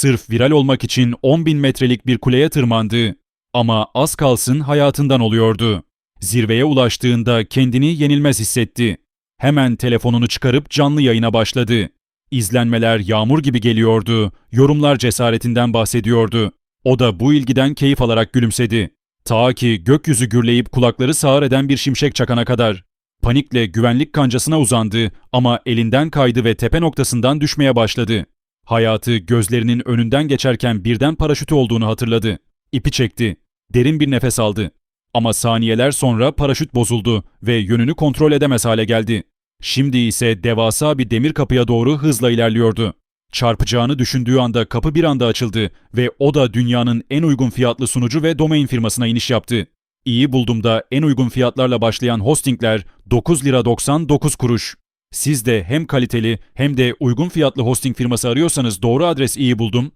Sırf viral olmak için 10 bin metrelik bir kuleye tırmandı. Ama az kalsın hayatından oluyordu. Zirveye ulaştığında kendini yenilmez hissetti. Hemen telefonunu çıkarıp canlı yayına başladı. İzlenmeler yağmur gibi geliyordu, yorumlar cesaretinden bahsediyordu. O da bu ilgiden keyif alarak gülümsedi. Ta ki gökyüzü gürleyip kulakları sağır eden bir şimşek çakana kadar. Panikle güvenlik kancasına uzandı ama elinden kaydı ve tepe noktasından düşmeye başladı. Hayatı gözlerinin önünden geçerken birden paraşütü olduğunu hatırladı. İpi çekti. Derin bir nefes aldı. Ama saniyeler sonra paraşüt bozuldu ve yönünü kontrol edemez hale geldi. Şimdi ise devasa bir demir kapıya doğru hızla ilerliyordu. Çarpacağını düşündüğü anda kapı bir anda açıldı ve o da dünyanın en uygun fiyatlı sunucu ve domain firmasına iniş yaptı. İyi buldum da en uygun fiyatlarla başlayan hostingler 9 lira 99 kuruş. Siz de hem kaliteli hem de uygun fiyatlı hosting firması arıyorsanız doğru adres iyi buldum.